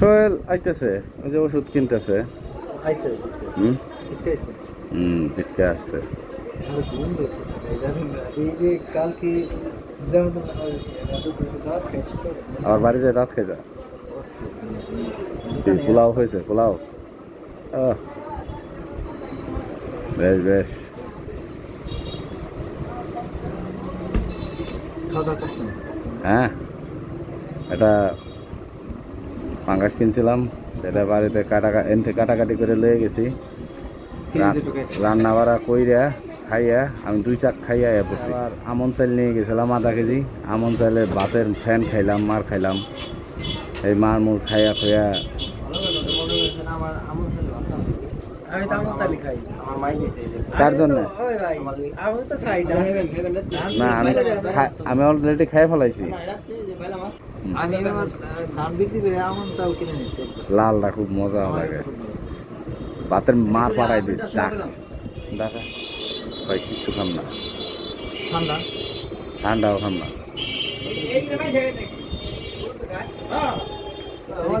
সোহেল আইতেছে ওই যে ওষুধ কিনতেছে। হুম? হুম আসছে। এই যে কালকে যেমন রাত খাইছি তো। রাত খেয়ে যা পোলাও হয়েছে পোলাও? বেশ বেশ। হ্যাঁ। এটা পাঙ্গাস কিনছিলাম সেটা বাড়িতে কাটা এনতে কাটাকাটি করে লয়ে গেছি। রান্না বাড়া কইরা খাইয়া আমি দুই চাক খাইয়া এ আবার আমন চাল নিয়ে গেছিলাম আধা কেজি। আমন চালে ভাতের ফ্যান খাইলাম মার খাইলাম। এই মার মুর খাইয়া খাইয়া আমি তো আমার চালি খাই। কার জন্য? ওই ভাই আমি তো খাই না না আমি আমি অলরেডি খাই ফেলাইছি। আমি ধান বিক্রি করে আমন চাল কিনে নিচ্ছি লালটা খুব মজা লাগে। ভাতের মার পাড়াই দিচ্ছি দেখা ভাই কিচ্ছু খাম না। ঠান্ডা? ঠান্ডাও খাম না। এই হেলমেটে- ওই,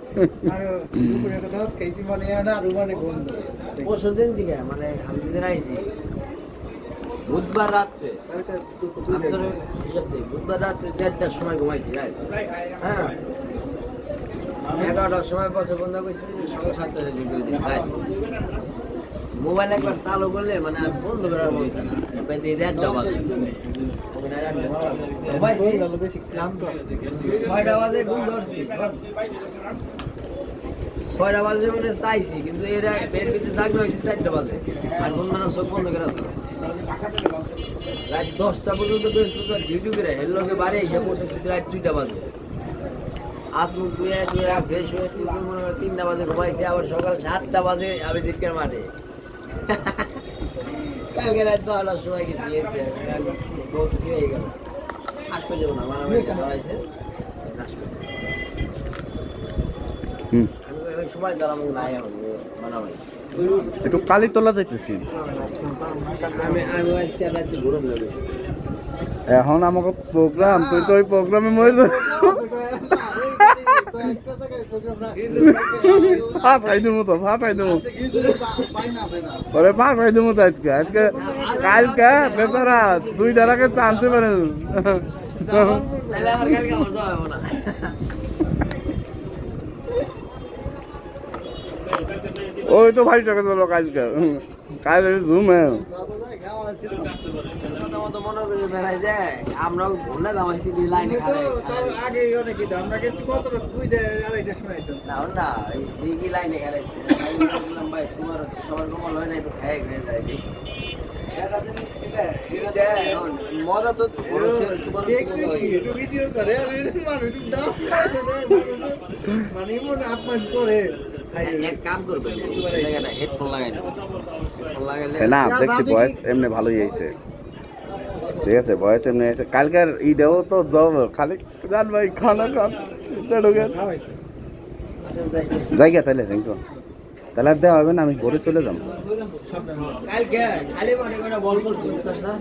দাওয়াত খাইছি মানে আমি যেদিন আইছি বুধবার রাত্রে দিই, বুধবার রাত্রে দেড়টার সময় ঘুমাইছি রাত হ্যাঁ। এগারোটার সময় বসে বন্ধ করছি সকাল সাতটায় ডিউটি দিন মোবাইল একবার চালু করলে মানে আর বন্ধ করার বলছে না। এবার দিয়ে বেশি ক্লান্ত ছয়টা বাজে ঘুম ধরছি ছয়টা বাজে মানে চাইছি, কিন্তু এর এর ভিতরে জাগনা হয়েছে চারটা বাজে। আর দানো চোখ বন্ধ করে রাত দশটা পর্যন্ত বৃহস্পতিবার ডিউটি করে, এর লগে বাড়ি এসে পৌঁছেছি রাত দুইটা বাজে। হাত মুখ ধুয়ে ধুয়ে ফ্রেশ হয়ে মনে হয় তিনটা বাজে ঘুমাইছি, আবার সকাল সাতটা বাজে আমি জিটকের মাঠে। কালকে রাত বারোটার সময় গেছি এই যে, বহুত কি হয়ে গেল। আসতে যাব না আমার একটু কালি তোলা যাইতেছি। না বেশি। এখন আমাকে প্রোগ্রাম তুই তো ওই প্রোগ্রামে মরে ফাটাই দেবো তো ফাটাই দেবো ওরে ফাটাই দেবো তো আজকে। আজকে কালকে বেতারা দুই ডালাকে টানতে পারে ওই তো ভাই টাকা চলো কালকে। কাল জুম। হ্যাঁ মনে আমরাও ঘুরলে দামাইছি দিয়ে লাইনে আগে অনেক আমরা গেছি কত দুইটা আড়াইটার সময় আইছেন না না এই দিঘি লাইনে বললাম ভাই তোমার সবার কমল হয় না একটু খাই খেয়ে যায় মজা তো মানে এমন আপমান করে। এক কাম করবে হেডফোন লাগাই নেব। হেডফোন লাগাইলে না দেখছি বয়স এমনি ভালোই আইছে ঠিক আছে বয়স এমনি আইছে কালকের ঈদেও তো জব খালি জান ভাই খানা খান জায়গা তাহলে থ্যাংক ইউ তাহলে আর দেওয়া হবে না আমি ঘরে চলে যাব। কালকে খালি করে বল করছি বুঝছস না?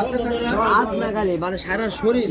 আপনার হাত না খালি মানে সারা শরীর।